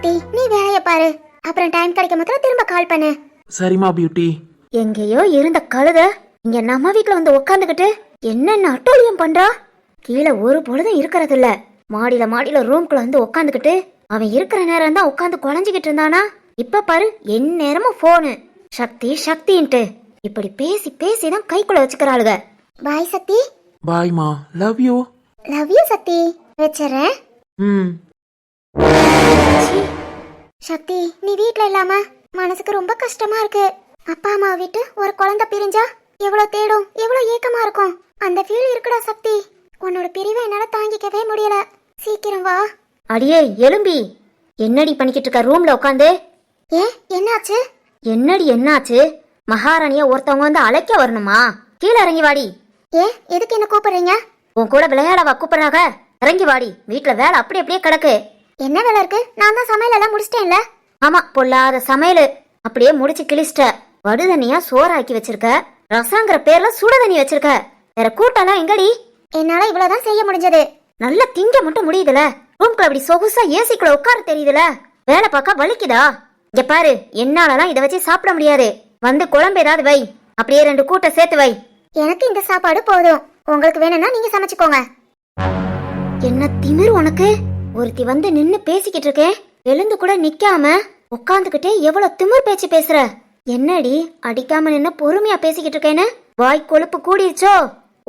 சக்தி நீ வேலைய பாரு. அப்புறம் டைம் கிடைக்கும் போது திரும்ப கால் பண்ணு. சரிம்மா பியூட்டி எங்கேயோ இருந்த கழுத இங்க நம்ம வீட்ல வந்து உட்காந்துக்கிட்டு என்னென்ன அட்டூழியம் பண்றா? கீழே ஒரு பொழுதும் இருக்கிறது இல்ல மாடியில மாடியில ரூம்குள்ள வந்து உட்காந்துக்கிட்டு அவன் இருக்கிற நேரம் தான் உட்காந்து குழஞ்சிக்கிட்டு இருந்தானா? இப்ப பாரு என் நேரமும் போனு சக்தி சக்தின்ட்டு. இப்படி பேசி பேசி தான் கைக்குள்ள வச்சுக்கிறாளுக பாய் சக்தி. பாய்மா love you love you Shakti. வச்சுறேன். ம். சக்தி நீ வீட்ல இல்லாம மனசுக்கு ரொம்ப கஷ்டமா இருக்கு. அப்பா அம்மா விட்டு ஒரு குழந்தை பிரிஞ்சா எவ்வளவு தேடும் எவ்வளவு ஏக்கமா இருக்கும். அந்த ஃபீல் இருக்குடா சக்தி. உன்னோட பிரிவை என்னால தாங்கிக்கவே முடியல. சீக்கிரம் வா. அடியே எலும்பி என்னடி பண்ணிக்கிட்டு இருக்க ரூம்ல உட்காந்து ஏ என்னாச்சு? என்னடி என்னாச்சு? மகாராணிய ஒருத்தவங்க வந்து அழைக்க வரணுமா? கீழே இறங்கி வாடி. ஏ எதுக்கு என்ன கூப்பிடுறீங்க? உன் கூட விளையாடவா கூப்பிடுறாக? இறங்கி வாடி. வீட்ல வேலை அப்படி அப்படியே கிடக்கு. என்ன வேலை இருக்கு? நான் தான் சமையல் எல்லாம் முடிச்சிட்டேன்ல. ஆமா பொல்லாத சமையலு. அப்படியே முடிச்சு கிழிச்சிட்ட. வடுதண்ணியா சோறாக்கி வச்சிருக்க. ரசங்கிற பேர்ல சுட தண்ணி வச்சிருக்க. வேற கூட்டம்லாம் எங்கடி? என்னால இவ்வளவுதான் செய்ய முடிஞ்சது. நல்ல திங்க மட்டும் முடியுதுல. ரூம்குள்ள அப்படி சொகுசா ஏசிக்குள்ள உட்கார தெரியுதுல. வேலை பார்க்க வலிக்குதா? இங்க பாரு என்னாலலாம் இதை வச்சு சாப்பிட முடியாது. வந்து குழம்பு ஏதாவது வை. அப்படியே ரெண்டு கூட்டை சேர்த்து வை. எனக்கு இந்த சாப்பாடு போதும். உங்களுக்கு வேணும்னா நீங்க சமைச்சுக்கோங்க. என்ன திமிரு உனக்கு? ஒருத்தி வந்து நின்னு பேசிக்கிட்டு இருக்கேன் எழுந்து கூட நிக்காம உட்காந்துக்கிட்டே எவ்வளவு திமிர் பேச்சு பேசுற? என்னடி அடிக்காம நின்னு பொறுமையா பேசிக்கிட்டு இருக்கேன்னு? வாய் கொழுப்பு கூடிருச்சோ?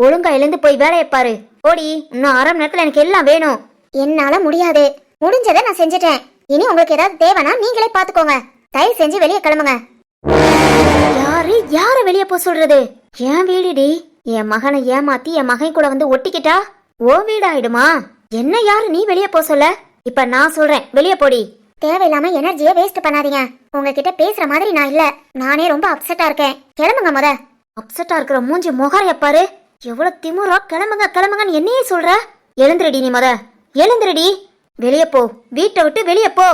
ஒழுங்கா எழுந்து போய் வேலையை பாரு. ஓடி இன்னும் அரை மணி நேரத்துல எனக்கு எல்லாம் வேணும். என்னால முடியாது. முடிஞ்சதை நான் செஞ்சுட்டேன். இனி உங்களுக்கு ஏதாவது தேவைன்னா நீங்களே பாத்துக்கோங்க. தயவு செஞ்சு வெளியே கிளம்புங்க. யாரு யார வெளிய போக சொல்றது? என் வீடுடி? என் மகனை ஏமாத்தி என் மகன் கூட வந்து ஒட்டிக்கிட்டா? ஓ வீடு ஆயிடுமா என்ன யாரு நீ வெளியே போக சொல்ல? இப்ப நான் சொல்றேன். வெளியே போடி. தேவையில்லாம எனர்ஜியை வேஸ்ட் பண்ணாதீங்க. உங்ககிட்ட பேசுற மாதிரி நான் இல்ல. நானே ரொம்ப அப்செட்டா இருக்கேன். கிளம்புங்க முத. அப்செட்டா இருக்கிற மூஞ்சி முகரைய பாரு. எவ்வளவு திமுறா கிளம்புங்க கிளம்புங்கன்னு என்னையே சொல்ற? எழுந்துருடி நீ முத. எழுந்துருடி. வெளியே போ. வீட்டை விட்டு வெளியே போ.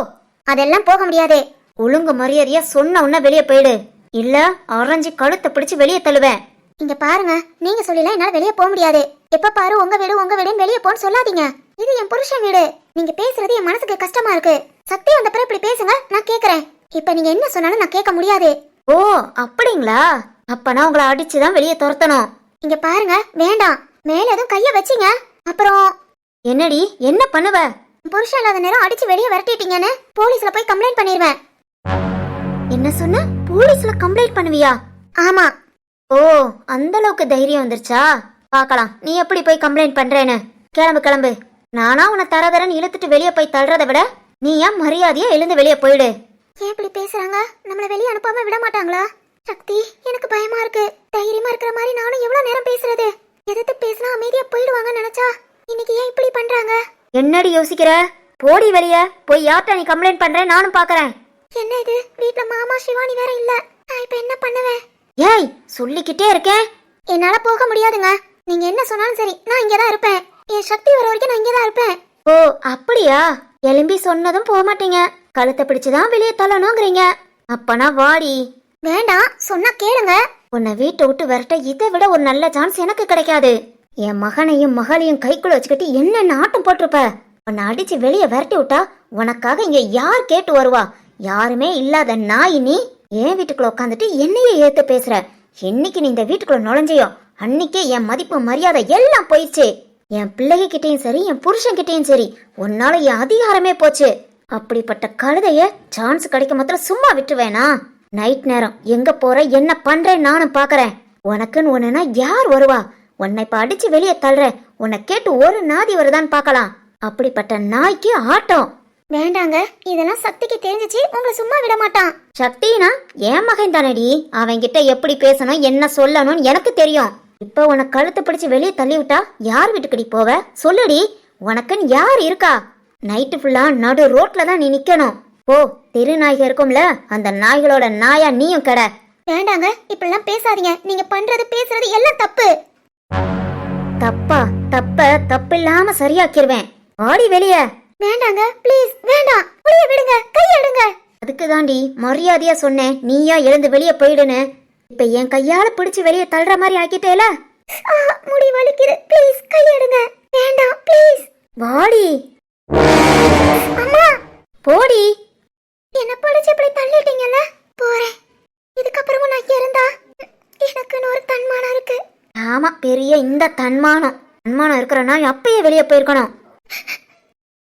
அதெல்லாம் போக முடியாது. ஒழுங்கு மரியாதையா சொன்ன உடனே வெளியே போயிடு. இல்ல அரைஞ்சு கழுத்தை பிடிச்சு வெளியே தள்ளுவேன். இங்க பாருங்க. நீங்க சொல்லலாம் என்னால வெளியே போக முடியாது. எப்ப பாரு உங்க வீடு உங்க வீடுன்னு வெளியே போன்னு சொல்லாதீங்க. இது என் புருஷன் வீடு. நீங்க பேசுறது என் மனசுக்கு கஷ்டமா இருக்கு. சக்தி வந்த பிறகு இப்படி பேசுங்க நான் கேக்குறேன். இப்ப நீங்க என்ன சொன்னாலும் நான் கேட்க முடியாது. ஓ அப்படிங்களா? அப்ப நான் உங்களை அடிச்சுதான் வெளியே துரத்தணும். இங்க பாருங்க வேண்டாம். மேல எதுவும் கைய வச்சீங்க. அப்புறம் என்னடி என்ன பண்ணுவ? புருஷன் இல்லாத நேரம் அடிச்சு வெளியே விரட்டிட்டீங்கன்னு போலீஸ்ல போய் கம்ப்ளைண்ட் பண்ணிடுவேன் என்ன சொன்ன? போலீஸ்ல கம்ப்ளைண்ட் பண்ணுவியா? ஆமா. ஓ அந்த அளவுக்கு தைரியம் வந்துருச்சா? பார்க்கலாம். நீ எப்படி போய் கம்ப்ளைண்ட் பண்றேன்னு. கிளம்பு கிளம்பு. நானா உன்னை தர தரன்னு இழுத்துட்டு வெளியே போய் தள்ளுறதை விட நீ ஏன் மரியாதையா எழுந்து வெளியே போயிடு? ஏன் இப்படி பேசுறாங்க? நம்மள வெளியே அனுப்பாம விட மாட்டாங்களா? சக்தி எனக்கு பயமா இருக்கு. தைரியமா இருக்கிற மாதிரி நானும் எவ்வளவு நேரம் பேசுறது? எதிர்த்து பேசினா அமைதியா போயிடுவாங்கன்னு நினைச்சா இன்னைக்கு ஏன் இப்படி பண்றாங்க? என்னடி யோசிக்கிற? போடி வெளிய போய் யார்கிட்ட நீ கம்ப்ளைண்ட் பண்ற? நானும் பாக்குறேன். என்ன இது? வீட்ல மாமா சிவானி வேற இல்ல. நான் இப்ப என்ன பண்ணுவேன்? ஏய் சொல்லிக்கிட்டே இருக்கேன். என்னால போக முடியாதுங்க. நீங்க என்ன சொன்னாலும் சரி நான் இங்கதான் இருப்பேன். என் சக்தி வர வரைக்கும் நான் இங்கதான் இருப்பேன். ஓ அப்படியா? எலும்பி சொன்னதும் போக மாட்டீங்க கழுத்தை பிடிச்சுதான் வெளியே தள்ளணுங்கிறீங்க. அப்பனா வாடி. வேண்டாம் சொன்னா கேளுங்க. உன்னை வீட்டை விட்டு விரட்ட இதை விட ஒரு நல்ல சான்ஸ் எனக்கு கிடைக்காது. என் மகனையும் மகளையும் கைக்குள்ள வச்சுக்கிட்டு என்னென்ன ஆட்டம் போட்டிருப்ப? உன்னை அடிச்சு வெளியே விரட்டி விட்டா உனக்காக இங்க யார் கேட்டு வருவா? யாருமே இல்லாத நாய் நீ. என் வீட்டுக்குள்ள உட்காந்துட்டு என்னையே ஏத்து பேசுற. என்னைக்கு நீ இந்த வீட்டுக்குள்ள நுழைஞ்சியோ அன்னைக்கே என் மதிப்பு மரியாதை எல்லாம் போயிடுச்சு. என் பிள்ளைக கிட்டயும் சரி என் புருஷன் கிட்டயும் சரி உன்னால என் அதிகாரமே போச்சு. அப்படிப்பட்ட கழுதைய சான்ஸ் கிடைக்க மாத்திரம் சும்மா விட்டுவேனா நைட் நேரம் எங்க போற என்ன பண்றேன் நானும் பாக்குறேன். உனக்குன்னு ஒண்ணுனா யார் வருவா? உன்னை இப்ப அடிச்சு வெளியே தள்ளுற உன்னை கேட்டு ஒரு நாதி வருதான்னு பார்க்கலாம் அப்படிப்பட்ட நாய்க்கு ஆட்டம். வேண்டாங்க இதெல்லாம் சக்திக்கு தெரிஞ்சிச்சு உங்களை சும்மா விட மாட்டான். சக்தினா என் மகன் தானடி அவன்கிட்ட எப்படி பேசணும் என்ன சொல்லணும்னு எனக்கு தெரியும். இப்ப உனக்கு கழுத்தை பிடிச்சு வெளியே தள்ளி விட்டா யார் வீட்டுக்கடி போவ? சொல்லுடி. உனக்குன்னு யார் இருக்கா? நைட்டு ஃபுல்லா நடு ரோட்ல தான் நீ நிக்கணும். ஓ தெரு நாய்க இருக்கும்ல அந்த நாய்களோட நாயா நீயும் கடை. வேண்டாங்க இப்படிலாம் பேசாதீங்க. நீங்க பண்றது பேசுறது எல்லாம் தப்பு. தப்பா தப்ப தப்பில்லாம சரியாக்கிருவேன். ஆடி வெளிய. வேண்டாங்க ப்ளீஸ் வேண்டாம். வெளியே விடுங்க கையை எடுங்க அதுக்கு தாண்டி மரியாதையா சொன்னேன் நீயா எழுந்து வெளிய போயிடுன்னு. இப்ப என் கையால பிடிச்சு வெளிய தள்ளுற மாதிரி ஆக்கிட்டேல? முடி வலிக்குது. ப்ளீஸ் கையை எடுங்க வேண்டாம் ப்ளீஸ் வாடி. அம்மா போடி. என்ன பிடிச்சி இப்படி தள்ளிட்டீங்கல்ல? போறேன். இதுக்கப்புறமும் நான் இருந்தா எனக்குன்னு ஒரு தன்மானம் இருக்கு. ஆமா பெரிய இந்த தன்மானம். தன்மானம் இருக்கிறனா அப்பயே வெளியே போயிருக்கணும்.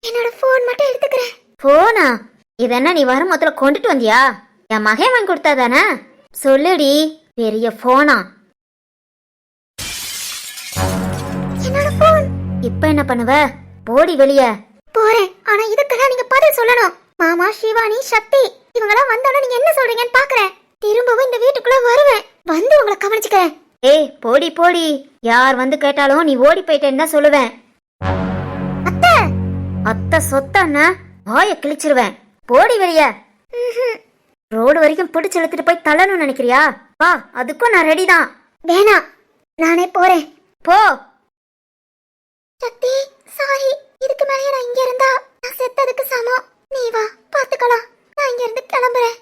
என்னோட ஃபோன் மட்டும் எடுத்துக்கிறேன். போனா இதென்ன நீ வரும் வரும்போதுல கொண்டுட்டு வந்தியா? என் மகன் வாங்கி கொடுத்தா தானே? சொல்லுடி பெரிய போனா என்னோட போன் இப்ப என்ன பண்ணுவ? போடி வெளிய. போறேன். ஆனா இதுக்கெல்லாம் நீங்க பதில் சொல்லணும். மாமா சிவானி சக்தி இவங்கெல்லாம் வந்தோட நீங்க என்ன சொல்றீங்கன்னு பாக்குறேன். திரும்பவும் இந்த வீட்டுக்குள்ள வருவேன். வந்து உங்களை கவனிச்சுக்கிறேன். ஏய் போடி போடி. யார் வந்து கேட்டாலும் நீ ஓடி போயிட்டேன்னு தான் சொல்லுவேன். அத்தை அத்தை சொத்தன்னா வாய கிழிச்சிருவேன். போடி வெளிய. ரோடு வரைக்கும் பிடிச்சு இழுத்துட்டு போய் தள்ளணும்னு நினைக்கிறியா? வா அதுக்கும் நான் ரெடி தான். வேணாம். நானே போறேன். போ. சக்தி சாரி. இதுக்கு மேலே நான் இங்க இருந்தா நான் செத்ததுக்கு சமம். நீ வா பாத்துக்கலாம் நான் இங்க இருந்து கிளம்புறேன்.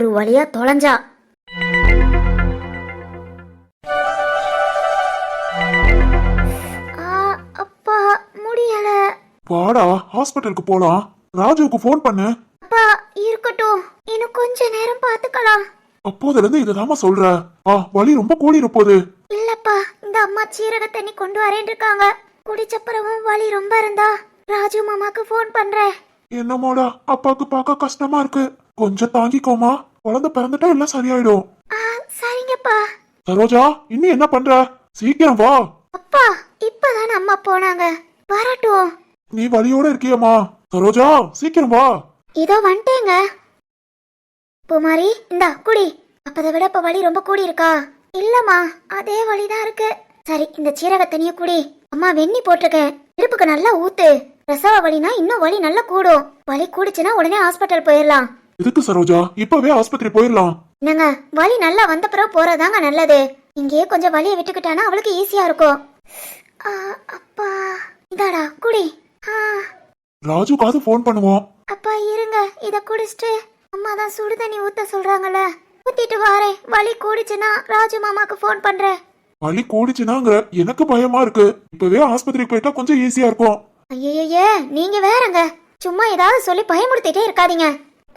ஒரு வழியா தொலைஞ்சா. அப்பா முடியல. வாடா ஹாஸ்பிட்டலுக்கு போலாம். ராஜுவுக்கு ஃபோன் பண்ணு. அப்பா இருக்கட்டும். இன்னும் கொஞ்ச நேரம் பாத்துக்கலாம் அப்போதுல இருந்து இதுதாம்மா சொல்ற. ஆ வலி ரொம்ப கூடி இருப்போது இல்லப்பா இந்த அம்மா சீரக தண்ணி கொண்டு வரேன் இருக்காங்க. குடிச்ச பிறகும் வலி ரொம்ப இருந்தா ராஜு மாமாக்கு ஃபோன் பண்றேன். என்னமோடா அப்பாக்கு பார்க்க கஷ்டமா இருக்கு. கொஞ்சம் தாங்கிக்கோமா. குழந்தை பிறந்துட்டா எல்லாம் சரியாயிடும். சரிங்கப்பா. சரோஜா இன்னும் என்ன பண்ற? சீக்கிரம் வா. அப்பா இப்பதான் அம்மா போனாங்க. வரட்டும் நீ வலியோட இருக்கியம்மா. சரோஜா சீக்கிரம் வா. இதோ வந்துட்டேங்க. பூமாரி இந்தா குடி. அப்பதை விட இப்ப வலி ரொம்ப கூடி இருக்கா இல்லம்மா அதே வலிதான் இருக்கு. சரி இந்த சீரக தண்ணிய குடி. அம்மா வெண்ணி போட்டிருக்கேன். இடுப்புக்கு நல்லா ஊத்து. பிரசவ வலினா இன்னும் வலி நல்லா கூடும். வலி கூடுச்சுன்னா உடனே ஹாஸ்பிட்டல் போயிடலாம் எதுக்கு சரோஜா? இப்பவே ஆஸ்பத்திரி போயிடலாம் என்னங்க வலி நல்லா வந்த பிறகு போறதாங்க நல்லது. இங்கேயே கொஞ்சம் வலியை விட்டுக்கிட்டானா அவளுக்கு ஈஸியா இருக்கும். ஆ, அப்பா இதாடா குடி. ஆ. ராஜுக்காவது ஃபோன் பண்ணுவோம். அப்பா இருங்க இத குடிச்சிட்டு அம்மா தான் சுடு தண்ணி ஊத்த சொல்றாங்கல்ல. ஊத்திட்டு வாரேன். வலி கூடிச்சுன்னா ராஜு மாமாக்கு ஃபோன் பண்றேன். வலி கூடிச்சுனாங்கிற எனக்கு பயமா இருக்கு. இப்பவே ஆஸ்பத்திரிக்கு போயிட்டா கொஞ்சம் ஈஸியா இருக்கும். ஐயையே நீங்க வேறங்க. சும்மா ஏதாவது சொல்லி பயமுறுத்திட்டே இருக்காதீங்க.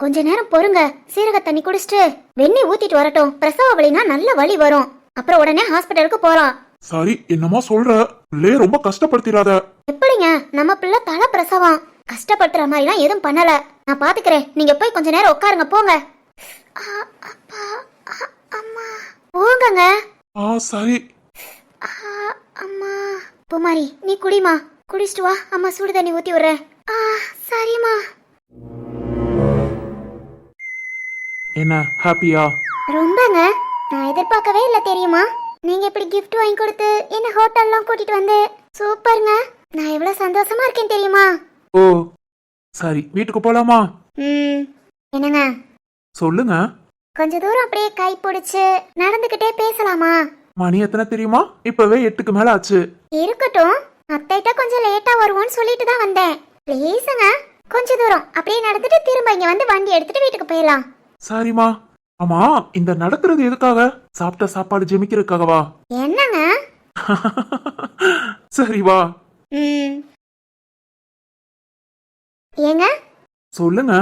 கொஞ்ச நேரம் பொறுங்க. சீரக தண்ணி குடிச்சிட்டு வெண்ணி ஊத்திட்டு வரட்டும். பிரசவ வலினா நல்ல வலி வரும். அப்புறம் உடனே ஹாஸ்பிட்டலுக்கு போலாம். சரி என்னமோ சொல்ற? பிள்ளைய ரொம்ப கஷ்டப்படுத்திடாத. எப்படிங்க? நம்ம பிள்ளை தலை பிரசவம். கஷ்டப்படுத்துற மாதிரிலாம் எதுவும் பண்ணல. நான் பாத்துக்கிறேன். நீங்க போய் கொஞ்ச நேரம் உட்காருங்க. போங்க. அம்மா. போங்கங்க. ஆ சரி. அம்மா. பூமாரி நீ குடிமா குடிச்சிட்டு வா. அம்மா சுடு தண்ணி ஊத்தி விடுறேன். ஆ சரிம்மா. என்ன ஹாப்பியா ரொம்பங்க. நான் எதிர்பார்க்கவே இல்லை தெரியுமா? நீங்க இப்படி gift வாங்கி கொடுத்து என்ன ஹோட்டல்லாம் கூட்டிட்டு வந்து சூப்பருங்க. நான் எவ்வளவு சந்தோஷமா இருக்கேன் தெரியுமா? ஓ சரி வீட்டுக்கு போலாமா? ம் என்னங்க? சொல்லுங்க. கொஞ்ச தூரம் அப்படியே கை பிடிச்சு நடந்துக்கிட்டே பேசலாமா? மணி எத்தனை தெரியுமா? இப்பவே எட்டுக்கு மேல ஆச்சு. இருக்கட்டும். அத்தைட்ட கொஞ்சம் லேட்டா வருவோம்னு சொல்லிட்டு தான் வந்தேன். ப்ளீஸுங்க கொஞ்ச தூரம். அப்படியே நடந்துட்டு திரும்ப இங்க வந்து வண்டி எடுத்துட்டு வீட்டுக்கு போயிடலாம். சரிம்மா. ஆமா இந்த நடக்கிறது எதுக்காக? சாப்பிட்ட சாப்பாடு ஜெமிக்கிறதுக்காகவா? என்னங்க? சரி வா. ம். ஏங்க? சொல்லுங்க.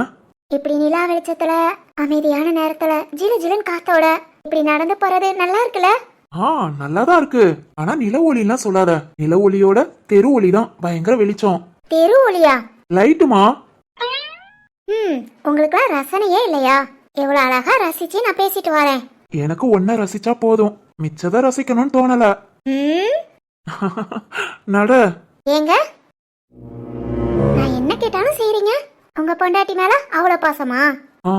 இப்படி நிலா வெளிச்சத்துல அமைதியான நேரத்துல ஜிலு ஜிலுன்னு காத்தோட இப்படி நடந்து போறது நல்லா இருக்குல்ல? ஆ நல்லாதான் இருக்கு. ஆனா நில ஒளிலாம் சொல்லாத. நில ஒளியோட தெரு ஒளி தான் பயங்கர வெளிச்சம். தெரு ஒளியா? லைட்டுமா? ம் உங்களுக்குலாம் ரசனையே இல்லையா? எவ்வளவு அழகா ரசிச்சு நான் பேசிட்டு வரேன். எனக்கு ஒன்ன ரசிச்சா போதும். மிச்சத ரசிக்கணும்னு தோணல. நட. ஏங்க? நான் என்ன கேட்டாலும் செய்றீங்க? உங்க பொண்டாட்டி மேல அவ்வளவு பாசமா? ஆ,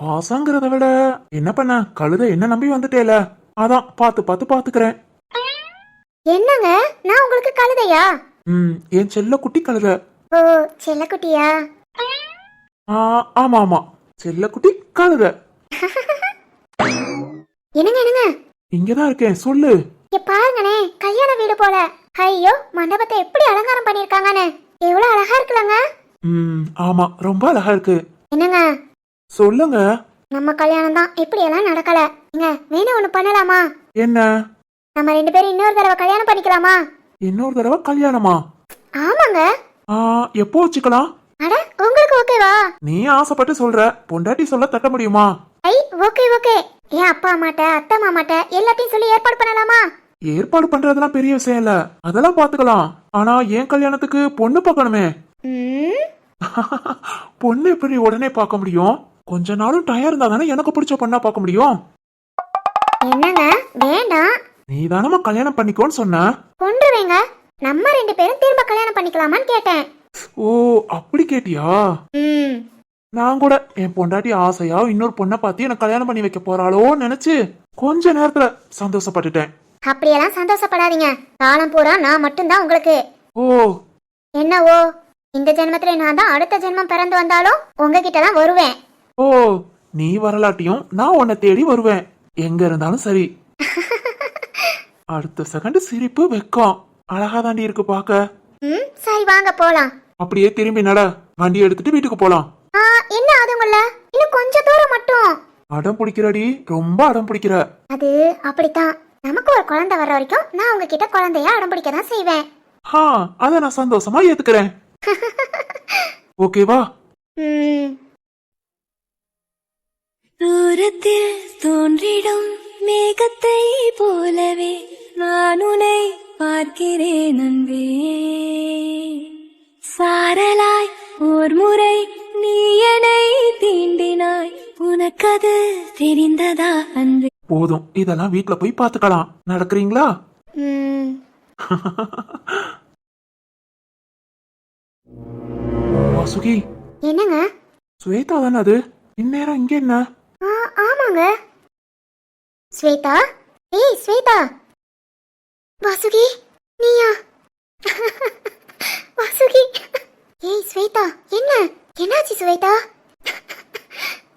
பாசங்கிறத விட என்ன பண்ண? கழுத என்ன நம்பி வந்துட்டேல? அதான் பார்த்து பார்த்து பாத்துக்கிறேன் என்னங்க? நான் உங்களுக்கு கழுதையா? ம் என் செல்ல குட்டி கழுத. ஓ செல்லக்குட்டியா ஆ, ஆமா ஆமா. செல்ல குட்டி கழுத. என்னங்க என்னங்க? இங்கதான் இருக்கேன் சொல்லு. பாருங்கனே கல்யாண வீடு போல. ஐயோ மண்டபத்தை எப்படி அலங்காரம் பண்ணிருக்காங்கன்னு எவ்வளவு அழகா இருக்குல்லங்க. ம் ஆமா ரொம்ப அழகா இருக்கு. என்னங்க? சொல்லுங்க. நம்ம கல்யாணம் தான் இப்படி எல்லாம் நடக்கல. இங்க வேணா ஒண்ணு பண்ணலாமா? என்ன? நம்ம ரெண்டு பேரும் இன்னொரு தடவை கல்யாணம் பண்ணிக்கலாமா? இன்னொரு தடவை கல்யாணமா? ஆமாங்க. ஆ எப்போ வச்சுக்கலாம்? அட உங்களுக்கு ஓகேவா நீ ஆசைப்பட்டு சொல்ற. பொண்டாட்டி சொல்ல தட்ட முடியுமா? ஐ ஓகே ஓகே என் அப்பா அம்மாட்ட அத்தை மாமாட்ட எல்லாத்தையும் சொல்லி ஏற்பாடு பண்ணலாமா? ஏற்பாடு பண்றதெல்லாம் பெரிய விஷயம் இல்ல. அதெல்லாம் பாத்துக்கலாம். ஆனா என் கல்யாணத்துக்கு பொண்ணு பார்க்கணுமே. பொண்ணு எப்படி உடனே பார்க்க முடியும்? கொஞ்ச நாளும் டயம் இருந்தா தானே எனக்கு பிடிச்ச பொண்ணா பார்க்க முடியும்? என்னங்க? வேண்டாம். நீ தானமா கல்யாணம் பண்ணிக்கோன்னு சொன்ன. கொன்றுவேங்க. நம்ம ரெண்டு பேரும் திரும்ப கல்யாணம் பண்ணிக்கலாமான்னு கேட்டேன். ஓ அப்படி கேட்டியா? ம். நான் கூட என் பொண்டாட்டி ஆசையா இன்னொரு பொண்ணை பார்த்து எனக்கு கல்யாணம் பண்ணி வைக்க போறாளோன்னு நினைச்சு கொஞ்ச நேரத்துல சந்தோஷப்பட்டுட்டேன். அப்படியெல்லாம் சந்தோஷப்படாதீங்க. காலம் பூரா நான் மட்டும்தான் உங்களுக்கு. ஓ. என்னவோ? இந்த ஜென்மத்துல நான் தான் அடுத்த ஜென்மம் பிறந்து வந்தாலும் உங்ககிட்ட தான் வருவேன். ஓ நீ வரலாட்டியும் நான் உன்னை தேடி வருவேன். எங்க இருந்தாலும் சரி. அடுத்த செகண்ட் சிரிப்பு வெக்கம். அழகா தாண்டி இருக்கு பாக்க. ம் சரி வாங்க போலாம். அப்படியே திரும்பி நட. வண்டி எடுத்துட்டு வீட்டுக்கு போலாம். ஆ என்ன அதுங்கள இன்னும் கொஞ்ச தூரம் மட்டும். அடம் பிடிக்கிறடி. ரொம்ப அடம் பிடிக்கிற. அது அப்படித்தான். நமக்கு ஒரு குழந்தை வர்ற வரைக்கும் நான் உங்ககிட்ட குழந்தைய அடம்பிடிக்க தான் செய்வேன். ஹா அத நான் சந்தோஷமா ஏத்துக்கிறேன். ஓகேவா தூரத்தில் தோன்றிடும் மேகத்தை போலவே நான் உன்னை பார்க்கிறேன் அன்பே. சாரலாய் ஓர் முறை நீ என்னை தீண்டினாய். உனக்கது தெரிந்ததா அன்பே போதும் இதெல்லாம் வீட்ல போய் பாத்துக்கலாம். நடக்கிறீங்களா? வாசுகி என்னங்க? ஸ்வேதா தானே அது? இந்நேரம் இங்க என்ன? ஆ ஆமாங்க. ஸ்வேதா? ஏய் ஸ்வேதா. வாசுகி நீயா? வாசுகி. ஏய் ஸ்வேதா என்ன? என்னாச்சு ஸ்வேதா?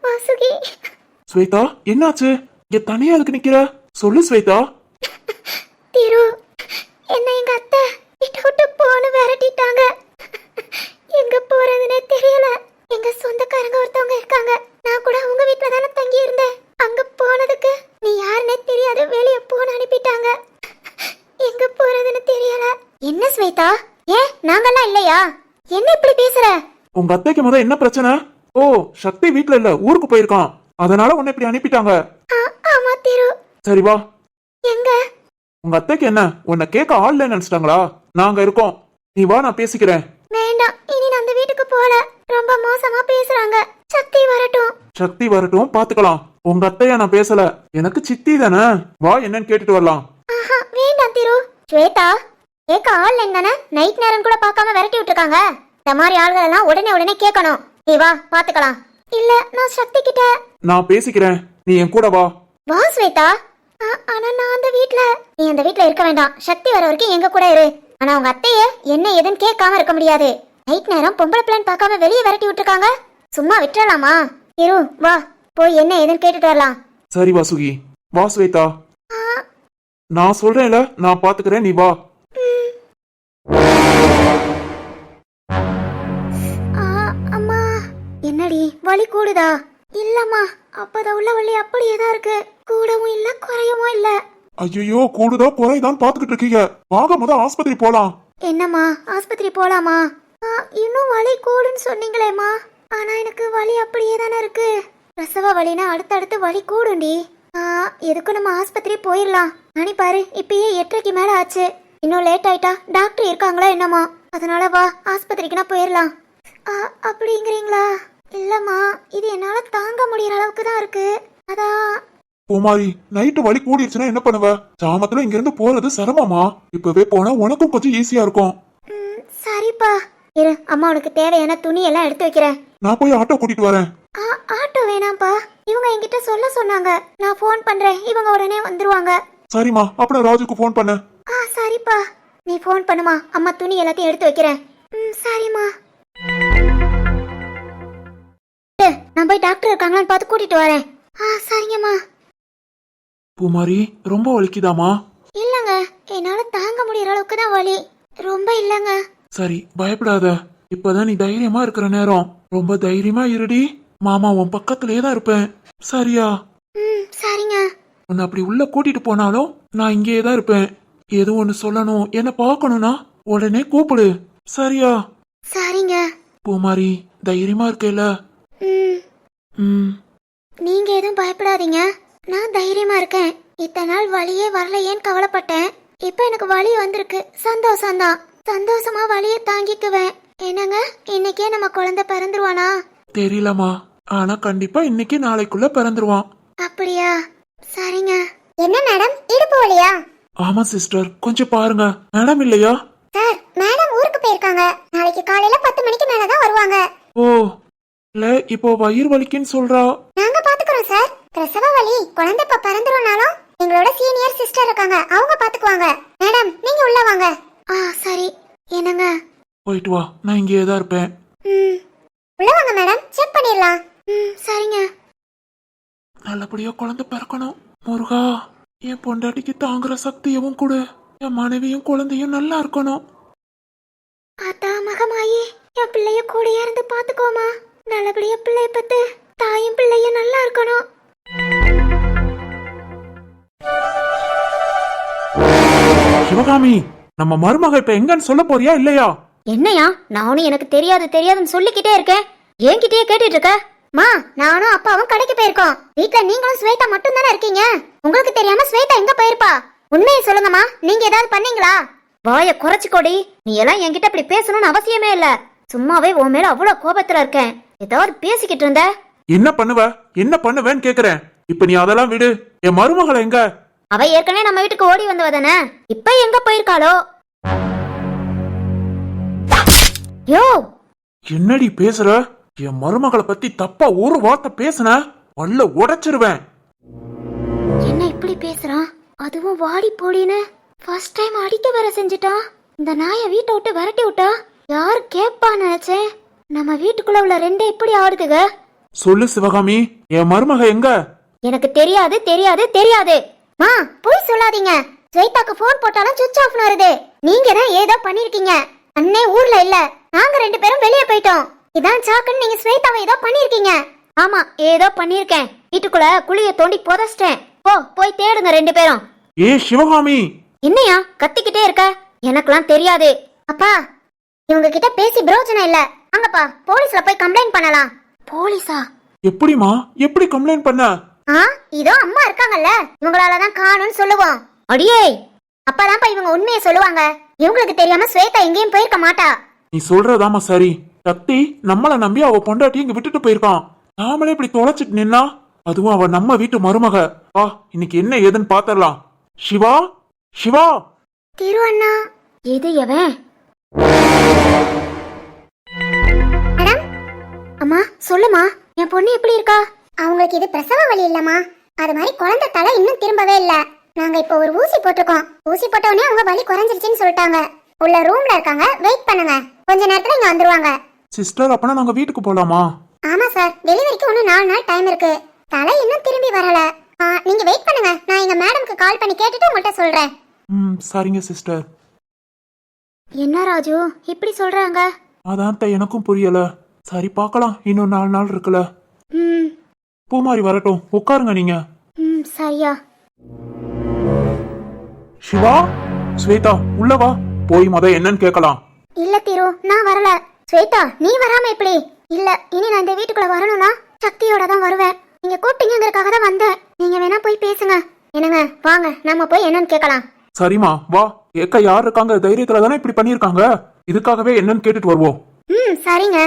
வாசுகி. ஸ்வேதா என்னாச்சு? இங்க தனியா இருக்கு நிக்கிற? சொல்லு ஸ்வேதா. திரு என்ன எங்க அத்தை? விட்டு விட்டு போன்னு விரட்டிட்டாங்க. எங்க போறதுன்னே தெரியல எங்க சொந்தக்காரங்க ஒருத்தவங்க இருக்காங்க நான் கூட உங்க வீட்ல தானே தங்கி இருந்தேன் அங்க போனதுக்கு நீ யாருன்னே தெரியாது வெளிய போன அனுப்பிட்டாங்க எங்க போறதுன்னு தெரியல என்ன ஸ்வேதா ஏன் நாங்கெல்லாம் இல்லையா என்ன இப்படி பேசுற உங்க அத்தைக்கு முத என்ன பிரச்சனை? ஓ சக்தி வீட்ல இல்ல ஊருக்கு போயிருக்கான். அதனால உன்னை இப்படி அனுப்பிட்டாங்க. ஆமா திரு. சரி வா. எங்க? உங்க அத்தைக்கு என்ன? உன்னை கேட்க ஆள் இல்லைன்னு நினைச்சிட்டாங்களா? நாங்க இருக்கோம். நீ வா நான் பேசிக்கிறேன். வேண்டாம் இனி நான் அந்த வீட்டுக்கு போல. ரொம்ப மோசமா பேசுறாங்க. சக்தி வரட்டும். சக்தி வரட்டும் பாத்துக்கலாம். உங்க அத்தைய நான் பேசல. எனக்கு சித்தி தானே? வா என்னன்னு கேட்டுட்டு வரலாம். ஆஹா வேண்டாம் திரு. ஸ்வேதா கேட்க ஆள் தானே? நைட் நேரம் கூட பார்க்காம விரட்டி விட்டுருக்காங்க. இந்த மாதிரி ஆள்கள் எல்லாம் உடனே உடனே கேட்கணும். நீ வா பாத்துக்கலாம். இல்ல நான் சக்தி கிட்ட. நான் பேசிக்கிறேன். நீ என் கூட வா. வா ஸ்வேதா. ஆ, ஆனா நான் அந்த வீட்ல. நீ அந்த வீட்ல இருக்க வேண்டாம். சக்தி வர வரைக்கும் எங்க கூட இரு. ஆனா உங்க அத்தைய என்ன ஏதுன்னு கேட்காம இருக்க முடியாது. நைட் நேரம் பொம்பளை பிளான் பார்க்காம வெளியே விரட்டி விட்டுருக்காங்க. சும்மா விட்டுறலாமா? இரு வா. போய் என்ன ஏதுன்னு கேட்டுட்டு வரலாம். சரி வாசுகி வா ஸ்வேதா. ஆ, நான் சொல்றேன்ல நான் பாத்துக்கிறேன். நீ வா. வலி கூடுதா? இல்லம்மா அப்பதான் உள்ள வலி அப்படியே தான் இருக்கு. கூடவும் இல்ல குறையவும் இல்ல. ஐயோ கூடுதா குறைதான் பாத்துக்கிட்டு இருக்கீங்க. வாங்க முத ஆஸ்பத்திரி போலாம். என்னம்மா ஆஸ்பத்திரி போலாமா? இன்னும் வலி கூடுன்னு சொன்னீங்களேம்மா. ஆனா எனக்கு வலி அப்படியே தானே இருக்கு. பிரசவ வலினா அடுத்தடுத்து வலி கூடுண்டி. ஆ, எதுக்கும் நம்ம ஆஸ்பத்திரி போயிடலாம். மணி பாரு இப்பயே எட்டரைக்கு மேல ஆச்சு. இன்னும் லேட் ஆயிட்டா டாக்டர் இருக்காங்களா என்னம்மா அதனால வா ஆஸ்பத்திரிக்குனா போயிடலாம். ஆ, அப்படிங்கிறீங்களா? இல்லம்மா இது என்னால தாங்க முடியற அளவுக்கு தான் இருக்கு. அதான் பூமாரி நைட்டு வலி கூடிருச்சுன்னா என்ன பண்ணுவ? சாமத்துல இங்க இருந்து போறது சிரமமா? இப்பவே போனா உனக்கும் கொஞ்சம் ஈஸியா இருக்கும். ம், சரிப்பா. இரு அம்மா உனக்கு தேவையான துணி எல்லாம் எடுத்து வைக்கிறேன். நான் போய் ஆட்டோ கூட்டிட்டு வரேன். ஆ ஆட்டோ வேணாம்ப்பா. இவங்க என்கிட்ட சொல்ல சொன்னாங்க. நான் ஃபோன் பண்றேன். இவங்க உடனே வந்துருவாங்க. சரிம்மா அப்புறம் ராஜுக்கு ஃபோன் பண்ணு. ஆ சரிப்பா. நீ ஃபோன் பண்ணுமா. அம்மா துணி எல்லாத்தையும் எடுத்து வைக்கிறேன். ம் சரிம்மா. நான் போய் டாக்டர் இருக்காங்களான்னு பார்த்து கூட்டிட்டு வரேன். ஆ சரிங்கம்மா. பூமாரி ரொம்ப வலிக்குதாமா இல்லைங்க என்னால தாங்க முடியற அளவுக்கு தான் வலி. ரொம்ப இல்லைங்க. சரி பயப்படாத. இப்பதான் நீ தைரியமா இருக்கிற நேரம். ரொம்ப தைரியமா இருடி. மாமா உன் பக்கத்திலே தான் இருப்பேன். சரியா? ம் சரிங்க. உன்னை அப்படி உள்ள கூட்டிட்டு போனாலும் நான் இங்கேயே தான் இருப்பேன். ஏதோ ஒன்று சொல்லணும் என்ன பார்க்கணும்னா உடனே கூப்பிடு. சரியா? சரிங்க. பூமாரி தைரியமா இருக்கேல நீங்க எதுவும் பயப்படாதீங்க. நான் தைரியமா இருக்கேன். இத்தனை நாள் வழியே வரலையேன்னு கவலைப்பட்டேன். இப்போ எனக்கு வழி வந்திருக்கு. சந்தோஷம்தான். சந்தோஷமா வழியை தாங்கிக்குவேன். என்னங்க? இன்னைக்கே நம்ம குழந்தை பிறந்துருவானா? தெரியலம்மா. ஆனா கண்டிப்பா இன்னைக்கு நாளைக்குள்ள பிறந்துருவான். அப்படியா? சரிங்க. என்ன மேடம்? இடுப்பு வலியா? ஆமா சிஸ்டர். கொஞ்சம் பாருங்க. மேடம் இல்லையா? சார் மேடம் ஊருக்கு போயிருக்காங்க. நாளைக்கு காலையில பத்து மணிக்கு மேலதான் வருவாங்க. ஓ இல்ல இப்போ வயிறு வலிக்குன்னு சொல்றா. நாங்க பாத்துக்கிறோம் சார் பிரசவ வலி குழந்தை இப்ப பிறந்துருனாலும் எங்களோட சீனியர் சிஸ்டர் இருக்காங்க. அவங்க பாத்துக்குவாங்க. மேடம் நீங்க உள்ள வாங்க. ஆ சரி. என்னங்க? போயிட்டு வா. நான் இங்கேயே தான் இருப்பேன். ம். உள்ள வாங்க மேடம் செக் பண்ணிடலாம். ம் சரிங்க. நல்லபடியா குழந்தை பிறக்கணும். முருகா என் பொண்டாட்டிக்கு தாங்குற சக்தியவும் கொடு. என் மனைவியும் குழந்தையும் நல்லா இருக்கணும். ஆத்தா மகமாயி. என் பிள்ளைய கூடயே இருந்து பாத்துக்கோமா. நல்லபடியா பிள்ளைய பத்து தாயும் பிள்ளையும் நல்லா இருக்கணும். சிவகாமி நம்ம மருமக இப்ப எங்கன்னு சொல்ல போறியா இல்லையா? என்னையா? நானும் எனக்கு தெரியாது தெரியாதுன்னு சொல்லிக்கிட்டே இருக்கேன். என்கிட்டயே கேட்டுட்டு இருக்க? மா நானும் அப்பாவும் கடைக்கு போயிருக்கோம். வீட்ல நீங்களும் ஸ்வேதா மட்டும் தானே இருக்கீங்க? உங்களுக்கு தெரியாம ஸ்வேதா எங்க போயிருப்பா? உண்மையை சொல்லுங்கம்மா நீங்க ஏதாவது பண்ணீங்களா? வாய குறைச்சிக்கோடி. நீ எல்லாம் என்கிட்ட இப்படி பேசணும்னு அவசியமே இல்ல. சும்மாவே உன் மேல அவ்வளவு கோபத்துல இருக்கேன். ஏதாவது பேசிக்கிட்டு இருந்த. என்ன பண்ணுவ? என்ன பண்ணுவேன்னு கேக்குறேன். இப்ப நீ அதெல்லாம் விடு. என் மருமகளை எங்க? அவ ஏற்கனவே நம்ம வீட்டுக்கு ஓடி வந்தவ தானே இப்ப எங்க போயிருக்காளோ? யோ! என்னடி பேசுற? என் மருமகளை பத்தி தப்பா ஒரு வார்த்தை பேசுன? வல்ல உடைச்சிருவேன். என்ன இப்படி பேசுறான்? அதுவும் வாடி போடின்னு. ஃபர்ஸ்ட் டைம் அடிக்க வர செஞ்சுட்டான். இந்த நாயை வீட்டை விட்டு விரட்டி விட்டா? யார் கேப்பா நினைச்சேன். நம்ம வீட்டுக்குள்ள உள்ள ரெண்டே இப்படி ஆடுதுக சொல்லு சிவகாமி என் மருமக எங்க? எனக்கு தெரியாது தெரியாது தெரியாது. மா போய் சொல்லாதீங்க. ஸ்வேதாக்கு ஃபோன் போட்டாலும் சுவிட்ச் ஆஃப் வருது. நீங்க தான் ஏதோ பண்ணிருக்கீங்க. அண்ணே ஊர்ல இல்ல. நாங்க ரெண்டு பேரும் வெளியே போயிட்டோம். இதான் சாக்குன்னு நீங்க ஸ்வேதாவை ஏதோ பண்ணிருக்கீங்க. ஆமா ஏதோ பண்ணிருக்கேன். வீட்டுக்குள்ள குழிய தோண்டி புதைச்சிட்டேன். போ போய் தேடுங்க ரெண்டு பேரும். ஏ சிவகாமி. என்னையா கத்திக்கிட்டே இருக்க? எனக்கெல்லாம் தெரியாது. அப்பா இவங்க கிட்ட பேசி பிரயோஜனம் இல்ல. அங்கப்பா போலீஸ்ல போய் கம்ப்ளைண்ட் பண்ணலாம். போலீஸா? எப்படிமா எப்படி கம்ப்ளைண்ட் பண்ண? ஆ இதோ அம்மா இருக்காங்கல்ல. இவங்களால தான் காணும்னு சொல்லுவோம். அடியே! அப்பதான்ப்பா இவங்க உண்மையை சொல்லுவாங்க. இவங்களுக்கு தெரியாம ஸ்வேதா எங்கேயும் போயிருக்க மாட்டா. நீ சொல்றதாமா சரி. சக்தி நம்மள நம்பி அவ பொண்டாட்டி இங்க விட்டுட்டு போயிருக்கான். நாமளே இப்படி தொலைச்சிட்டு நின்னா அதுவும் அவ நம்ம வீட்டு மருமக. வா இன்னைக்கு என்ன ஏதுன்னு பாத்திரலாம். சிவா? சிவா? திரு அண்ணா. எது எவன் அம்மா சொல்லுமா. என் பொண்ணு எப்படி இருக்கா? அவங்களுக்கு இது பிரசவ வலி இல்லம்மா. அது மாதிரி குழந்தை தலை இன்னும் திரும்பவே இல்ல. நாங்க இப்போ ஒரு ஊசி போட்டிருக்கோம். ஊசி போட்ட உடனே அவங்க வலி குறைஞ்சிருச்சுன்னு சொல்லிட்டாங்க. உள்ள ரூம்ல இருக்காங்க வெயிட் பண்ணுங்க. கொஞ்ச நேரத்துல இங்க வந்துருவாங்க. சிஸ்டர் அப்பனா நாங்க வீட்டுக்கு போலாமா? ஆமா சார் டெலிவரிக்கு இன்னும் நாலு நாள் டைம் இருக்கு. தலை இன்னும் திரும்பி வரல. ஆ, நீங்க வெயிட் பண்ணுங்க. நான் எங்க மேடம்க்கு கால் பண்ணி கேட்டுட்டு உங்கள்கிட்ட சொல்றேன். ம் சரிங்க சிஸ்டர் என்ன ராஜு? இப்படி சொல்றாங்க? அதான் எனக்கும் புரியல. சரி பார்க்கலாம். இன்னும் நாலு நாள் இருக்குல்ல. ம். பூமாரி வரட்டும். உட்காருங்க நீங்க. ம் சரியா. சிவா? ஸ்வேதா உள்ள வா. போய் முத என்னன்னு கேட்கலாம். இல்ல திரு நான் வரல. ஸ்வேதா நீ வராம எப்படி? இல்ல இனி நான் இந்த வீட்டுக்குள்ள வரணும்னா சக்தியோட தான் வருவேன். நீங்க கூப்பிட்டீங்கிறதுக்காக தான் வந்தேன். நீங்க வேணா போய் பேசுங்க. என்னங்க வாங்க நம்ம போய் என்னன்னு கேட்கலாம். சரிம்மா வா. கேட்க யார் இருக்காங்க? தைரியத்துல தானே இப்படி பண்ணிருக்காங்க இதுக்காகவே என்னன்னு கேட்டுட்டு வருவோம். ம் சரிங்க.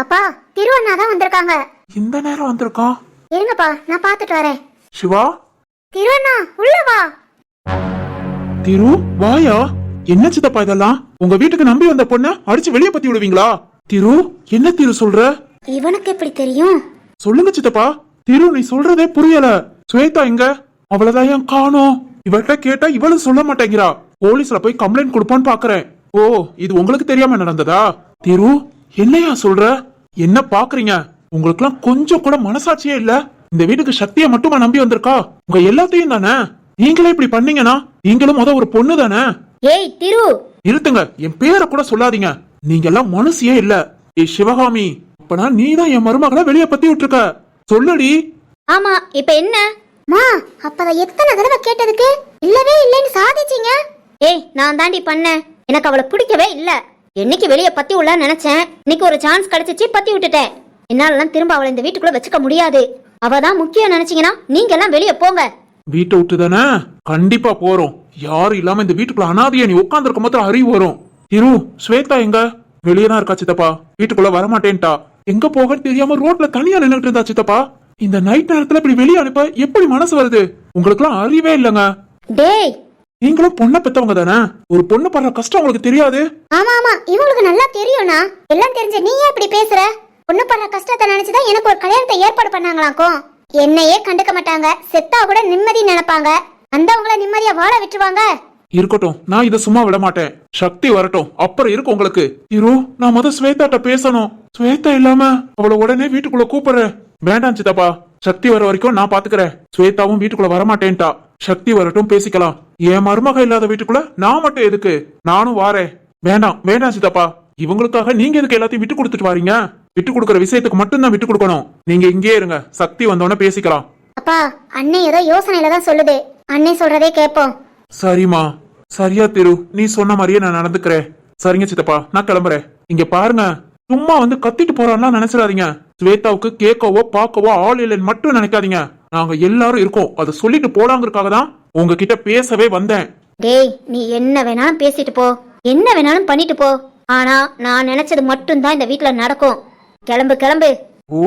அப்பா திரு அண்ணா தான் வந்திருக்காங்க. இந்த நேரம் வந்திருக்கான் இருங்கப்பா நான் பார்த்துட்டு வரேன். சிவா? திரு அண்ணா உள்ள வா. திரு வாயா? என்ன சித்தப்பா இதெல்லாம்? உங்க வீட்டுக்கு நம்பி வந்த பொண்ண அடிச்சு வெளியே பத்தி விடுவீங்களா? திரு என்ன திரு சொல்ற? இவனுக்கு எப்படி தெரியும்? சொல்லுங்க சித்தப்பா. திரு நீ சொல்றதே புரியல. ஸ்வேதா எங்க? அவளதான் ஏன் காணோம்? இவள்கிட்ட கேட்டா இவளும் சொல்ல மாட்டேங்கிறா. போலீஸ்ல போய் கம்ப்ளைண்ட் கொடுப்பான்னு பாக்குறேன். ஓ இது உங்களுக்கு தெரியாம நடந்ததா? திரு என்னையா சொல்ற? என்ன பாக்குறீங்க? உங்களுக்குலாம் கொஞ்சம் கூட மனசாட்சியே இல்ல? இந்த வீட்டுக்கு சக்தியை மட்டுமா நம்பி வந்திருக்கா? உங்க எல்லாத்தையும் தானே? நீங்களே இப்படி பண்ணீங்கன்னா நீங்களும் முத ஒரு பொண்ணு தானே? ஏய் திரு! நிறுத்துங்க என் பேரை கூட சொல்லாதீங்க. நீங்க எல்லாம் மனுஷியே இல்ல. ஏ சிவகாமி அப்பனா நீ தான் என் மருமகளை வெளியே பத்தி விட்டுருக்க. சொல்லுடி. ஆமா இப்ப என்ன? மா அப்ப அதை எத்தனை தடவை கேட்டதுக்கு? இல்லவே இல்லைன்னு சாதிச்சீங்க. ஏய் நான் தாண்டி பண்ணேன். எனக்கு அவளை பிடிக்கவே இல்ல. என்னைக்கு வெளியே பத்தி உள்ள நினைச்சேன். இன்னைக்கு ஒரு சான்ஸ் கிடைச்சிச்சு பத்தி விட்டுட்டேன். என்னாலலாம் திரும்ப அவளை இந்த வீட்டுக்குள்ள வச்சுக்க முடியாது. அவ தான் முக்கியம் நினைச்சீங்கன்னா நீங்க எல்லாம் வெளியே போங்க. வீட்டை விட்டு தானே கண்டிப்பா போறோம். யாரும் இல்லாம இந்த வீட்டுக்குள்ள அனாதையா நீ உட்காந்துருக்க மாத்திரம் அறிவு வரும். இரு ஸ்வேதா எங்க? வெளியே தான் இருக்கா சித்தப்பா? வீட்டுக்குள்ள வரமாட்டேன்ட்டா. எங்க போகன்னு தெரியாம ரோட்ல தனியா நின்னுட்டு இருந்தா சித்தப்பா? இந்த நைட் நேரத்துல இப்படி வெளியே அனுப்ப எப்படி மனசு வருது? உங்களுக்குலாம் அறிவே இல்லைங்க. டேய் நீங்களும் பொண்ணை பெத்தவங்க தானே? ஒரு பொண்ணு படுற கஷ்டம் உங்களுக்கு தெரியாது? ஆமா ஆமா. இவங்களுக்கு நல்லா தெரியும்னா எல்லாம் தெரிஞ்ச நீ ஏன் இப்படி பேசுற? பொண்ணு படுற கஷ்டத்தை நினைச்சுதான் எனக்கு ஒரு கல்யாணத்தை ஏற்பாடு பண்ணாங்களாக்கும் என்னையே கண்டுக்க மாட்டாங்க. செத்தா கூட நிம்மதி நினைப்பாங்க. அந்தவங்கள நிம்மதியா வாழ விட்டுருவாங்க. இருக்கட்டும். நான் இதை சும்மா விட மாட்டேன். சக்தி வரட்டும். அப்புறம் இருக்கு உங்களுக்கு. இரு நான் முத ஸ்வேதாட்ட பேசணும். ஸ்வேதா இல்லாம அவளை உடனே வீட்டுக்குள்ள கூப்பிடுறேன். வேண்டாம் சித்தப்பா. சக்தி வர வரைக்கும் நான் பாத்துக்கிறேன். ஸ்வேதாவும் வீட்டுக்குள்ள வரமாட்டேன்ட்டா. சக்தி வரட்டும் பேசிக்கலாம். என் மருமக இல்லாத வீட்டுக்குள்ள நான் மட்டும் எதுக்கு? நானும் வாரேன். வேண்டாம் வேண்டாம் சித்தப்பா. இவங்களுக்காக நீங்க எதுக்கு எல்லாத்தையும் விட்டு கொடுத்துட்டு வாரீங்க? விட்டு கொடுக்குற விஷயத்துக்கு மட்டும்தான் விட்டு கொடுக்கணும். நீங்க இங்கே இருங்க. சக்தி வந்தோடனே பேசிக்கலாம். அப்பா அண்ணன் ஏதோ யோசனையில தான் சொல்லுது. அண்ணன் சொல்றதே கேட்போம் சரிம்மா. சரியா திரு. நீ சொன்ன மாதிரியே நான் நடந்துக்கிறேன். சரிங்க சித்தப்பா நான் கிளம்புறேன். இங்க பாருங்க. சும்மா வந்து கத்திட்டு போறான்லாம் நினைச்சிடாதீங்க. ஸ்வேதாவுக்கு கேட்கவோ பார்க்கவோ ஆள் இல்லைன்னு மட்டும் நினைக்காதீங்க. நாங்க எல்லாரும் இருக்கோம். அதை சொல்லிட்டு போலாங்கிறதுக்காக தான் உங்ககிட்ட பேசவே வந்தேன். டேய் நீ என்ன வேணாலும் பேசிட்டு போ. என்ன வேணாலும் பண்ணிட்டு போ. ஆனா நான் நினைச்சது மட்டும்தான் இந்த வீட்ல நடக்கும். கிளம்பு கிளம்பு. ஓ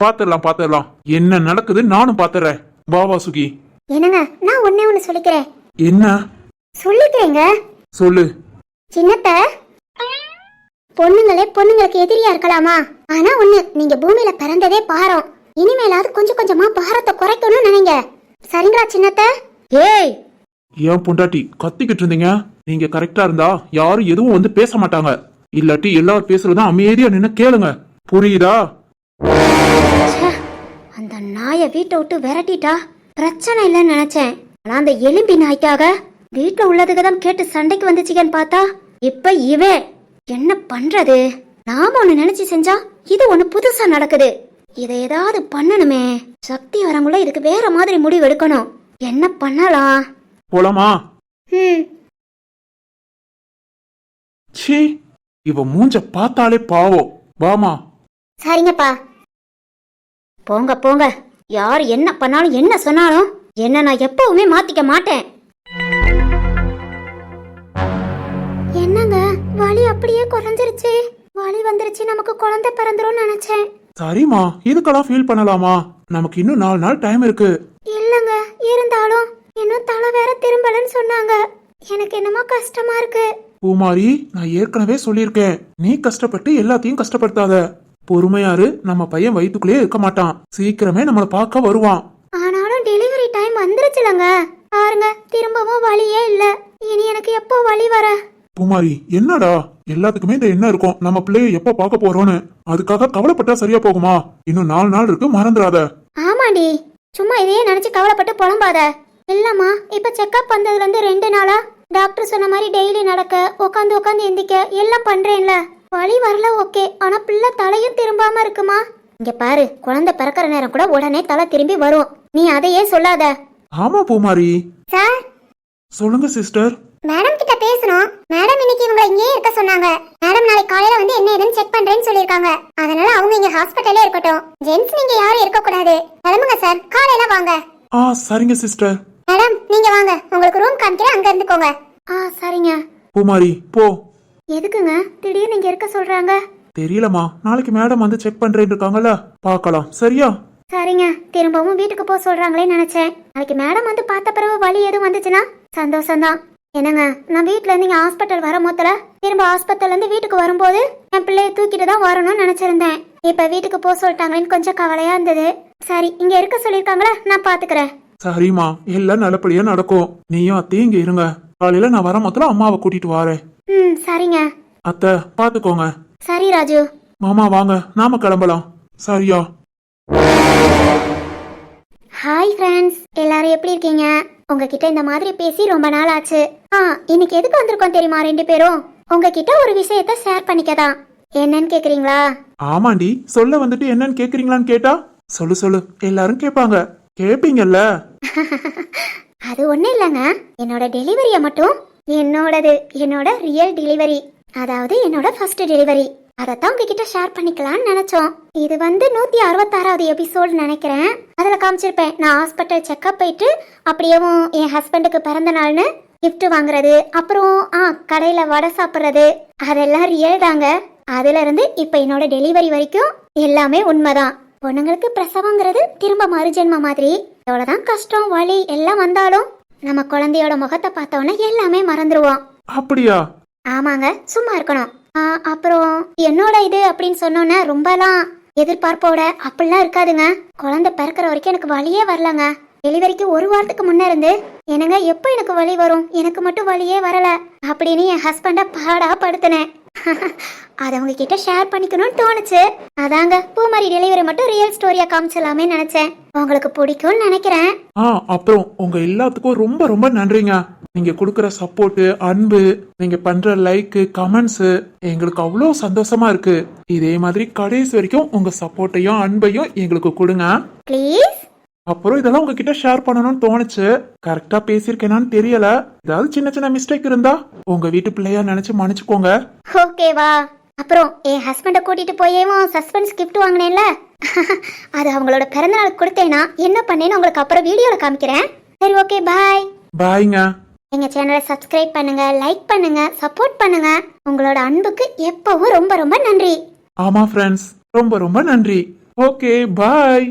பாத்துடலாம் பாத்துடலாம் என்ன நடக்குது நானும் பாத்துறேன் வா வாசுகி. என்னங்க நான் ஒன்னே ஒண்ணு சொல்லிக்கிறேன். என்ன? சொல்லிக்கிறேங்க. சொல்லு. சின்னத்த? பொண்ணுங்களே பொண்ணுங்களுக்கு எதிரியா இருக்கலாமா? ஆனா ஒண்ணு நீங்க பூமியில பிறந்ததே பாரம். இனிமேலாவது கொஞ்சம் கொஞ்சமா பாரத்தை குறைக்கணும்னு நினைங்க. சரிங்களா சின்னத்த? ஏய்! ஏன் பொண்டாட்டி கத்திக்கிட்டு இருந்தீங்க? நீங்க கரெக்டா இருந்தா யாரும் எதுவும் வந்து பேச மாட்டாங்க. இல்லாட்டி எல்லாரும் பேசுறதும் அமைதியா நின்னு கேளுங்க. புரியுதா? அந்த நாயை வீட்டை விட்டு விரட்டிட்டா பிரச்சனை இல்லைன்னு நினைச்சேன். ஆனா அந்த எலும்பி நாய்க்காக வீட்டுல உள்ளதுக்கு தான் கேட்டு சண்டைக்கு வந்துச்சுக்கன்னு பார்த்தா இப்ப இவன் என்ன பண்றது? நாம ஒண்ணு நினைச்சு செஞ்சா இது ஒண்ணு புதுசா நடக்குது. இதை ஏதாவது பண்ணணுமே. சக்தி வரங்குள்ள இதுக்கு வேற மாதிரி முடிவு எடுக்கணும் என்ன பண்ணலாம் போலாமா? ம். ச்சீ இவ மூஞ்ச பார்த்தாலே பாவம் வாமா. சரிங்கப்பா. போங்க போங்க. யார் என்ன பண்ணாலும் என்ன சொன்னாலும் என்ன நான் எப்பவுமே மாத்திக்க மாட்டேன். என்னங்க வலி அப்படியே குறைஞ்சிருச்சு. வலி வந்துருச்சு நமக்கு குழந்தை பிறந்துரும் நினைச்சேன். சரிம்மா இதுக்கெல்லாம் ஃபீல் பண்ணலாமா? நமக்கு இன்னும் நாலு நாள் டைம் இருக்கு. இல்லங்க இருந்தாலும் இன்னும் தலை வேற திரும்பலன்னு சொன்னாங்க. எனக்கு என்னமோ கஷ்டமா இருக்கு. பூமாரி நான் ஏற்கனவே சொல்லியிருக்கேன். நீ கஷ்டப்பட்டு எல்லாத்தையும் கஷ்டப்படுத்தாத. பொறுமையாரு நம்ம பையன் வயித்துக்குள்ளேயே இருக்க மாட்டான். சீக்கிரமே நம்மளை பார்க்க வருவான். ஆனாலும் டெலிவரி டைம் வந்துருச்சுலங்க. பாருங்க திரும்பவும் வலியே இல்ல. இனி எனக்கு எப்போ வலி வர? பூமாரி என்னடா? எல்லாத்துக்குமே இந்த எண்ணம் இருக்கும். நம்ம பிள்ளைய எப்ப பார்க்க போறோம்னு. அதுக்காக கவலைப்பட்டா சரியா போகுமா? இன்னும் நாலு நாள் இருக்கு மறந்துடாத. ஆமாண்டி. சும்மா இதையே நினைச்சு கவலைப்பட்டு புலம்பாத. இல்லம்மா இப்ப செக்கப் வந்ததுல இருந்து ரெண்டு நாளா டாக்டர் சொன்ன மாதிரி டெய்லி நடக்க உட்காந்து உட்காந்து எந்திக்க எல்லாம் பண்றேன்ல. வலி வரல ஓகே ஆனா பிள்ளை தலையும் திரும்பாம இருக்குமா? இங்க பாரு குழந்தை பிறக்கிற நேரம் கூட உடனே தலை திரும்பி வரும். நீ அதையே சொல்லாத. ஆமா பூமாரி. சார்? சொல்லுங்க சிஸ்டர் மேடம் கிட்ட பேசணும். மேடம் இன்னைக்கு இவங்க இங்கேயே இருக்க சொன்னாங்க. மேடம் நாளைக்கு காலையில வந்து என்ன ஏதுன்னு செக் பண்றேன்னு சொல்லிருக்காங்க அதனால அவங்க இங்க ஹாஸ்பிட்டல்லே இருக்கட்டும். ஜென்ஸ் நீங்க யாரும் இருக்க கூடாது கிளம்புங்க சார் காலையில வாங்க. ஆ சரிங்க சிஸ்டர் மேடம் நீங்க வாங்க. உங்களுக்கு ரூம் காமிக்கிறேன். அங்க இருந்துக்கோங்க. ஆ சரிங்க. பூமாரி போ. எதுக்குங்க? திடீர்னு இங்க இருக்க சொல்றாங்க. தெரியலமா நாளைக்கு மேடம் வந்து செக் பண்றேன்னு இருக்காங்கல்ல. பார்க்கலாம். சரியா? சரிங்க. திரும்பவும் வீட்டுக்கு போக சொல்றாங்களே நினைச்சேன். நாளைக்கு மேடம் வந்து பார்த்த பிறகு வலி எதுவும் வந்துச்சுன்னா? சந்தோஷம்தான். என்னங்க நான் வீட்ல இருந்து இங்க ஹாஸ்பிட்டல் வர மொத்தல திரும்ப ஹாஸ்பிட்டல்ல இருந்து வீட்டுக்கு வரும்போது என் பிள்ளைய தூக்கிட்டு தான் வரணும்னு நினைச்சிருந்தேன். இப்ப வீட்டுக்கு போக சொல்லிட்டாங்களேன்னு கொஞ்சம் கவலையா இருந்தது. சரி இங்க இருக்க சொல்லிருக்காங்களா நான் பாத்துக்கிறேன். சரிம்மா எல்லாம் நல்லபடியா நடக்கும். நீயும் அத்தையும் இங்க இருங்க. காலையில நான் வர மொத்தம் அம்மாவை கூட்டிட்டு வாரேன். ம் சரிங்க. அத்தை பாத்துக்கோங்க. சரி ராஜு. மாமா வாங்க. நாம கிளம்பலாம். சரியா? ஹாய் ஃப்ரெண்ட்ஸ் எல்லாரும் எப்படி இருக்கீங்க? உங்ககிட்ட இந்த மாதிரி பேசி ரொம்ப நாள் ஆச்சு. ஆ இன்னைக்கு எதுக்கு வந்திருக்கோம் தெரியுமா ரெண்டு பேரும்? உங்ககிட்ட ஒரு விஷயத்த ஷேர் பண்ணிக்கதான். என்னன்னு கேக்குறீங்களா? ஆமாண்டி சொல்ல வந்துட்டு என்னன்னு கேக்குறீங்களான்னு கேட்டா? சொல்லு சொல்லு. எல்லாரும் கேட்பாங்க. கேப்பீங்கல்ல? அது ஒண்ணும் இல்லைங்க. என்னோட டெலிவரியை மட்டும் என்னோடது என்னோட ரியல் டெலிவரி அதாவது என்னோட ஃபர்ஸ்ட் டெலிவரி அதைத்தான் உங்ககிட்ட ஷேர் பண்ணிக்கலாம்னு நினைச்சோம். இது வந்து நூத்தி அறுபத்தாறாவது எபிசோடு நினைக்கிறேன். அதுல காமிச்சிருப்பேன் நான் ஹாஸ்பிட்டல் செக்கப் போயிட்டு அப்படியேவும் என் ஹஸ்பண்டுக்கு பிறந்த நாள்னு gift வாங்குறது அப்புறம் ஆ கடையில வடை சாப்பிட்றது அதெல்லாம் ரியல் தாங்க. அதுல இருந்து இப்ப என்னோட டெலிவரி வரைக்கும் எல்லாமே உண்மைதான். பொண்ணுங்களுக்கு பிரசவங்கிறது திரும்ப மறுஜென்ம மாதிரி. எவ்வளவுதான் கஷ்டம் வலி எல்லாம் வந்தாலும் நம்ம குழந்தையோட முகத்தை பார்த்தோன்னே எல்லாமே மறந்துடுவோம் அப்படியா? ஆமாங்க சும்மா இருக்கணும். அப்புறம் என்னோட இது அப்படின்னு சொன்னோன்னே ரொம்பலாம் எதிர்பார்ப்போட அப்படிலாம் இருக்காதுங்க. குழந்தை பிறக்கிற வரைக்கும் எனக்கு வழியே வரலங்க. டெலிவரிக்கு ஒரு வாரத்துக்கு முன்ன இருந்து என்னங்க எப்போ எனக்கு வழி வரும்? எனக்கு மட்டும் வழியே வரல அப்படின்னு என் ஹஸ்பண்டை பாடா படுத்தினேன். அதை உங்ககிட்ட ஷேர் பண்ணிக்கணும்னு தோணுச்சு. அதாங்க பூமாரி டெலிவரி மட்டும் ரியல் ஸ்டோரியா காமிச்சலாமே நினைச்சேன். உங்களுக்கு பிடிக்கும்னு நினைக்கிறேன். ஆ அப்புறம் உங்க எல்லாத்துக்கும் ரொம்ப ரொம்ப நன்றிங்க. நீங்க கொடுக்குற சப்போர்ட் அன்பு நீங்க பண்ற லைக் கமெண்ட்ஸ் எங்களுக்கு அவ்வளோ சந்தோஷமா இருக்கு. இதே மாதிரி கடைசி வரைக்கும் உங்க சப்போர்ட்டையும் அன்பையும் எங்களுக்கு கொடுங்க. ப்ளீஸ் அப்புறம் இதெல்லாம் உங்ககிட்ட ஷேர் பண்ணணும்னு தோணுச்சு. கரெக்டா பேசியிருக்கேனான்னு தெரியல. ஏதாவது சின்ன சின்ன மிஸ்டேக் இருந்தா உங்க வீட்டு பிள்ளையா நினைச்சு மன்னிச்சுக்கோங்க. ஓகேவா அப்புறம் என் ஹஸ்பண்டை கூட்டிட்டு போயேவும் சஸ்பென்ஸ் கிஃப்ட் வாங்கினேன்ல. அது அவங்களோட பிறந்தநாளுக்கு கொடுத்தேன்னா என்ன பண்ணேன்னு உங்களுக்கு அப்புறம் வீடியோல காமிக்கிறேன். சரி ஓகே பாய் பாய்ங்க எங்கள் சேனலை சப்ஸ்கிரைப் பண்ணுங்கள் லைக் பண்ணுங்கள் சப்போர்ட் பண்ணுங்கள் உங்களோட அன்புக்கு எப்பவும் ரொம்ப ரொம்ப நன்றி. ஆமாம் ஃப்ரெண்ட்ஸ் ரொம்ப ரொம்ப நன்றி. Okay bye